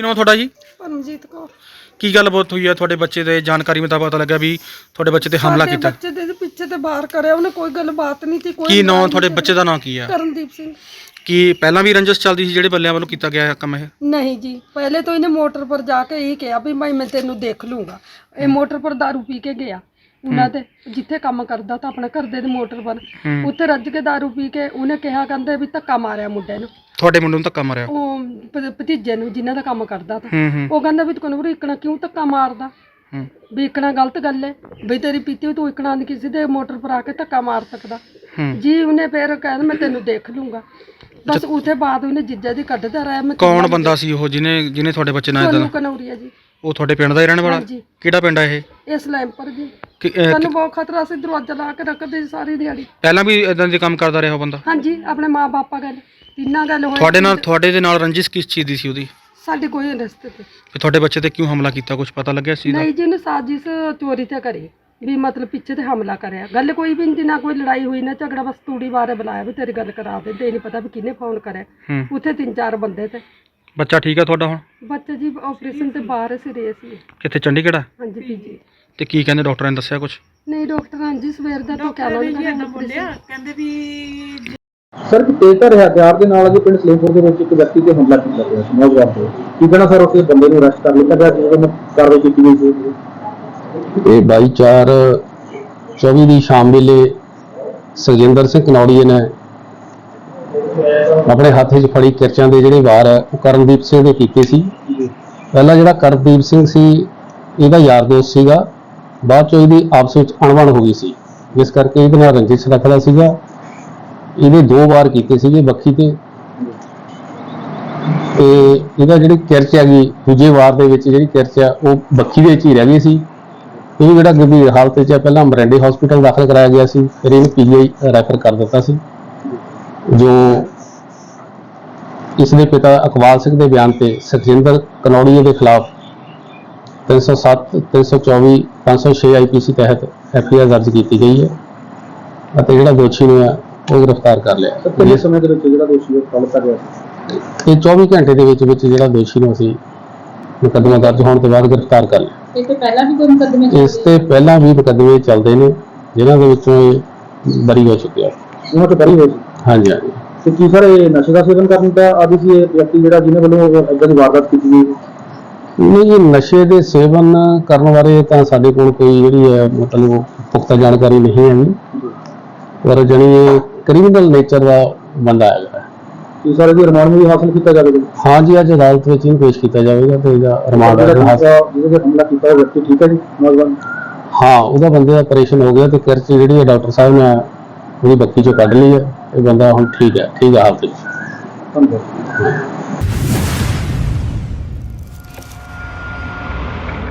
ਕੀ ਨਾਮ ਤੁਹਾਡਾ ਜੀ ਪਰਮਜੀਤ ਕੌਰ ਕੀ ਗੱਲਬਾਤ ਹੋਈ ਹੈ ਤੁਹਾਡੇ ਬੱਚੇ ਦੇ ਜਾਣਕਾਰੀ ਮੁਤਾਬਕ ਪਤਾ ਲੱਗਾ ਵੀ ਤੁਹਾਡੇ ਬੱਚੇ ਤੇ ਹਮਲਾ ਸਾਡੇ ਕੀਤਾ ਬੱਚੇ ਦੇ ਪਿੱਛੇ ਤੇ ਬਾਹਰ ਕਰਿਆ ਉਹਨੇ ਕੋਈ ਗੱਲਬਾਤ ਨਹੀਂ ਸੀ ਕੋਈ ਕੀ ਨਾਮ ਲੜਾਈ ਤੁਹਾਡੇ ਨਹੀਂ ਬੱਚੇ ਦਾ ਨਾਮ ਕੀ ਹੈ ਕਰਨਦੀਪ ਸਿੰਘ ਕੀ ਪਹਿਲਾਂ ਵੀ ਰੰਜਸ ਚੱਲਦੀ ਸੀ ਜਿਹੜੇ ਬੱਲਿਆਂ ਵੱਲੋਂ ਕੀਤਾ ਗਿਆ ਇਹ ਕੰਮ ਇਹ ਨਹੀਂ ਜੀ ਪਹਿਲੇ ਤੋਂ ਇਹਨੇ ਮੋਟਰ ਪਰ ਜਾ ਕੇ ਇਹ ਕਿਹਾ ਵੀ ਮੈਂ ਮੈਂ ਤੈਨੂੰ ਦੇਖ ਲੂੰਗਾ ਇਹ ਮੋਟਰ ਪਰ दारू ਪੀ ਕੇ ਗਿਆ ਉਹਨਾਂ ਦੇ ਜਿੱਥੇ ਕੰਮ ਕਰਦਾ ਤਾਂ ਆਪਣੇ ਘਰ ਦੇ ਮੋਟਰ ਪਰ ਹੂੰ ਉੱਥੇ ਰੱਜ ਕੇ दारू ਪੀ ਕੇ ਉਹਨੇ ਕਿਹਾ ਕਹਿੰਦੇ ਵੀ ਧੱਕਾ ਮਾਰਿਆ ਮੁੰਡੇ ਨੂੰ ਤੁਹਾਡੇ ਮੁੰਡੇ ਨੂੰ ਧੱਕਾ ਮਾਰਿਆ? ਉਹ ਭ- ਭਤੀਜੇ ਨੂੰ ਜਿਨ੍ਹਾਂ ਦਾ ਕੰਮ ਕਰਦਾ ਤਾਂ। ਹੂੰ ਹੂੰ। ਉਹ ਕਹਿੰਦਾ ਵੀ ਤੂੰ ਕਨਵਰ ਇਕਣਾ ਕਿਉਂ ਧੱਕਾ ਮਾਰਦਾ? ਹੂੰ। ਵੀ ਇਕਣਾ ਗਲਤ ਗੱਲ ਹੈ ਵੀ ਤੇਰੀ ਪੀਤੀ ਹੋਈ ਤੂੰ ਇਕਣਾ ਨਹੀਂ ਕਿਸੇ ਦੇ ਮੋਟਰ ਪਰ ਆ ਕੇ ਧੱਕਾ ਮਾਰ ਸਕਦਾ। ਹੂੰ। ਜੀ ਉਹਨੇ ਫਿਰ ਕਹਿੰਦਾ ਮੈਂ ਤੈਨੂੰ ਦੇਖ ਲੂੰਗਾ। ਬਸ ਉਥੇ ਬਾਅਦ ਉਹਨੇ ਜਿੱਜਾ ਦੀ ਕੱਢਦਾ ਰਿਹਾ ਮੈਂ ਕੌਣ ਬੰਦਾ ਸੀ ਉਹ ਜਿਹਨੇ ਜਿਹਨੇ ਤੁਹਾਡੇ ਬੱਚੇ ਨਾਲ ਤੁਹਾਨੂੰ ਇਦਾਂ ਕਨੌਰੀਆ ਜੀ। ਉਹ ਤੁਹਾਡੇ ਪਿੰਡ ਦਾ ਹੀ ਰਹਿਣ ਵਾਲਾ? ਹਾਂਜੀ। ਕਿਹੜਾ ਪਿੰਡ ਹੈ ਇਹ? ਇਸ ਲੈਂਪਰ ਜੀ। ਕਿ- ਅਹ, ਸਾਨੂੰ ਬਹੁਤ ਖਤਰਾ ਸੀ ਦਰਵਾਜ਼ਾ ਲਾ ਕੇ ਰੱਖਦੇ ਸੀ ਸਾਰੀ ਦਿਹਾੜੀ। ਪਹਿਲਾਂ ਵੀ ਇਦਾਂ ਦੇ ਕੰਮ ਕਰਦਾ ਰਿਹਾ ਉਹ ਬੰਦਾ? ਹਾਂਜੀ ਆਪਣੇ ਮਾਪੇ ਗੱਲ ਤਿੰਨਾਂ ਗੱਲ ਹੋਈ ਤੁਹਾਡੇ ਨਾਲ ਤੁਹਾਡੇ ਦੇ ਨਾਲ ਰੰਜਿਸ਼ ਕਿਸ ਚੀਜ਼ ਦੀ ਸੀ ਉਹਦੀ? ਸਾਡੇ ਕੋਈ ਰਸਤੇ ਤੇ। ਵੀ ਤੁਹਾਡੇ ਬੱਚੇ ਤੇ ਕਿਉਂ ਹਮਲਾ ਕੀਤਾ? ਕੁਝ ਪਤਾ ਲੱਗਿਆ ਸੀ ਨਹੀਂ ਜੀ ਉਹਨੇ ਸਾਜ਼ਿਸ਼ ਚੋਰੀ ਤੇ ਕਰੀ। ਵੀ ਮਤਲਬ ਪਿੱਛੇ ਤੇ ਹਮਲਾ ਕਰਿਆ। ਗੱਲ ਕੋਈ ਵੀ ਨਹੀਂ ਨਾ ਕੋਈ ਲੜਾਈ ਹੋਈ ਨਾ ਝਗੜਾ ਬਸ ਤੂੜੀ ਬਾਰੇ ਬੁਲਾਇਆ ਵੀ ਤੇਰੀ ਗੱਲ ਕਰਾ ਦੇ ਤੇ ਨਹੀਂ ਪਤਾ ਵੀ ਕਿਹਨੇ ਫੋਨ ਕਰਿਆ। ਹੂੰ। ਉੱਥੇ ਤਿੰਨ ਚਾਰ ਬੰਦੇ ਤੇ। ਬੱਚਾ ਠੀਕ ਹੈ ਤੁਹਾਡਾ ਹੁਣ? ਬੱਚਾ ਜੀ ਆਪਰੇਸ਼ਨ ਤੇ ਬਾਹਰ ਸੀ ਰਹੇ ਸੀ ਕਿੱਥੇ? ਚੰਡੀਗੜ੍ਹ ਆ? ਹਾਂਜੀ ਪੀਜੀ। ਤੇ ਕੀ ਕਹਿੰਦੇ ਡਾਕਟਰਾਂ ਨੇ ਦੱਸਿਆ ਕੁਝ ਨਹੀਂ ਡਾਕਟਰ ਹਾਂਜੀ ਸਵੇਰ ਦਾ ਤਾਂ ਕਹਿਣਾ ਨਹੀਂ ਬੋਲਿਆ ਸਰ ਤੇਜ਼ਧਾਰ ਹਥਿਆਰ ਦੇ ਨਾਲ ਅਜੇ ਪਿੰਡ ਸਲੇਮਪੁਰ ਦੇ ਵਿੱਚ ਇੱਕ ਵਿਅਕਤੀ ਤੇ ਹਮਲਾ ਕੀਤਾ ਗਿਆ ਸੀ, ਨੌਜਵਾਨ ਤੇ। ਕੀ ਕਹਿਣਾ ਸਰ, ਉਸ ਬੰਦੇ ਨੂੰ ਅਰੈਸਟ ਕਰ ਲਿੱਤਾ ਗਿਆ ਜਿਹਦੇ ਕਾਰਵਾਈ ਕੀਤੀ ਗਈ ਸੀ? ਇਹ 22 24 ਦੀ ਸ਼ਾਮ ਵੇਲੇ ਸੁਖਜਿੰਦਰ ਸਿੰਘ ਕਨੌੜੀਏ ਨੇ ਆਪਣੇ ਹੱਥ 'ਚ ਫੜੀ ਕਿਰਚਾਂ ਦੇ ਜਿਹੜੇ ਵਾਰ ਹੈ ਉਹ ਕਰਨਦੀਪ ਸਿੰਘ ਦੇ ਕੀਤੇ ਸੀ। ਪਹਿਲਾਂ ਜਿਹੜਾ ਕਰਨਦੀਪ ਸਿੰਘ ਸੀ, ਇਹਦਾ ਯਾਰ ਦੋਸਤ ਸੀਗਾ, ਬਾਅਦ ਚੋਂ ਇਹਦੀ ਆਪਸ ਵਿੱਚ ਅਣਬਣ ਹੋ ਗਈ ਸੀ। ਜਿਸ ਕਰਕੇ ਇਹਦੇ ਨਾਲ ਰੰਜਿਸ਼ ਰੱਖਦਾ ਸੀਗਾ। ਇਹਦੇ ਦੋ ਵਾਰ ਕੀਤੇ ਸੀਗੇ ਬੱਖੀ ਤੇ। ਤੇ ਇਹਦਾ ਜਿਹੜੀ ਕਿਰਚ ਹੈਗੀ, ਦੂਜੇ ਵਾਰ ਦੇ ਵਿੱਚ ਜਿਹੜੀ ਕਿਰਚ ਆ, ਉਹ ਬੱਖੀ ਦੇ ਵਿੱਚ ਹੀ ਰਹਿ ਗਈ ਸੀ। ਇਹ ਜਿਹੜਾ ਗੰਭੀਰ ਹਾਲਤ ਵਿੱਚ ਹੈ ਪਹਿਲਾਂ ਮਰੈਂਡੇ ਹਸਪੀਟਲ ਦਾਖਲ ਕਰਾਇਆ ਗਿਆ ਸੀ, ਫਿਰ ਇਹਨੂੰ ਪੀਜੀਆਈ ਰੈਫਰ ਕਰ ਦਿੱਤਾ ਸੀ। ਜੋ ਇਸ ਦੇ ਪਿਤਾ ਅਕਵਾਲ ਸਿੰਘ ਦੇ ਬਿਆਨ ਤੇ ਸੁਖਜਿੰਦਰ ਕਨੌੜੀਏ ਦੇ ਖਿਲਾਫ 307 324 506 ਆਈਪੀਸੀ ਤਹਿਤ ਐਫਆਈਆਰ ਦਰਜ ਕੀਤੀ ਗਈ ਹੈ। ਅਤੇ ਜਿਹੜਾ ਦੋਸ਼ੀ ਨੂੰ ਹੈ ਉਹ ਗ੍ਰਿਫਤਾਰ ਕਰ ਲਿਆ। ਕਿੰਨੇ ਸਮੇਂ ਦੇ ਵਿੱਚ ਜਿਹੜਾ ਦੋਸ਼ੀ ਹੈ ਫੜ ਲਿੱਤਾ ਗਿਆ ਸੀ? ਇਹ 24 ਘੰਟੇ ਦੇ ਵਿੱਚ ਵਿੱਚ ਜਿਹੜਾ ਦੋਸ਼ੀ ਨੂੰ ਅਸੀਂ ਮੁਕੱਦਮਾ ਦਰਜ ਹੋਣ ਤੋਂ ਬਾਅਦ ਗ੍ਰਿਫਤਾਰ ਕਰ ਲਿਆ। ਇਹ ਤੋਂ ਪਹਿਲਾਂ ਵੀ ਕੋਈ ਮੁਕੱਦਮੇ ਇਸ ਤੇ ਪਹਿਲਾਂ ਵੀ ਮੁਕੱਦਮੇ ਚੱਲਦੇ ਨੇ ਜਿਨ੍ਹਾਂ ਦੇ ਵਿੱਚੋਂ ਇਹ ਬਰੀ ਹੋ ਚੁੱਕਿਆ। ਉਹਨਾਂ ਤੋਂ ਬਰੀ ਹੋਈ ਹਾਂਜੀ ਹਾਂਜੀ। ਤੇ ਕੀ ਸਰ ਇਹ ਨਸ਼ੇ ਦਾ ਸੇਵਨ ਕਰਨ ਦਾ ਆਦੀ ਸੀ ਇਹ ਵਿਅਕਤੀ ਜਿਹੜਾ ਜਿਹਨੇ ਵੱਲੋਂ ਇਦਾਂ ਦੀ ਵਾਰਦਾਤ ਕੀਤੀ ਗਈ ਨਹੀਂ ਇਹ ਨਸ਼ੇ ਦੇ ਸੇਵਨ ਕਰਨ ਬਾਰੇ ਤਾਂ ਸਾਡੇ ਕੋਲ ਕੋਈ ਜਿਹੜੀ ਹੈ ਮਤਲਬ ਪੁਖਤਾ ਜਾਣਕਾਰੀ ਨਹੀਂ ਹੈ ਪਰ ਜਣੀ ਇਹ ਕ੍ਰਿਮੀਨਲ ਨੇਚਰ ਦਾ ਬੰਦਾ ਹੈਗਾ ਕੀ ਸਰ ਇਹਦੀ ਰਿਮਾਂਡ ਵੀ ਹਾਸਲ ਕੀਤਾ ਜਾਵੇਗਾ? ਹਾਂ ਜੀ ਅੱਜ ਅਦਾਲਤ ਵਿੱਚ ਇਹਨੂੰ ਪੇਸ਼ ਕੀਤਾ ਜਾਵੇਗਾ ਤੇ ਇਹਦਾ ਰਿਮਾਂਡ ਜਿਹੜਾ। ਜਿਹਦੇ ਤੇ ਹਮਲਾ ਕੀਤਾ ਉਹ ਵਿਅਕਤੀ ਠੀਕ ਹੈ ਜੀ ਨੌਜਵਾਨ? ਹਾਂ ਉਹਦਾ ਬੰਦੇ ਦਾ ਆਪਰੇਸ਼ਨ ਹੋ ਗਿਆ ਤੇ ਕਿਰਚ ਜਿਹੜੀ ਹੈ ਡਾਕਟਰ ਸਾਹਿਬ ਨੇ ਉਹਦੀ ਬੱਕੀ ਚੋਂ ਕੱਢ ਲਈ ਹੈ। ਇਹ ਬੰਦਾ ਹੁਣ ਠੀਕ ਹੈ ਠੀਕ ਹੈ ਹਾਲਤ ਵਿੱਚ। ਧੰਨਵਾਦ।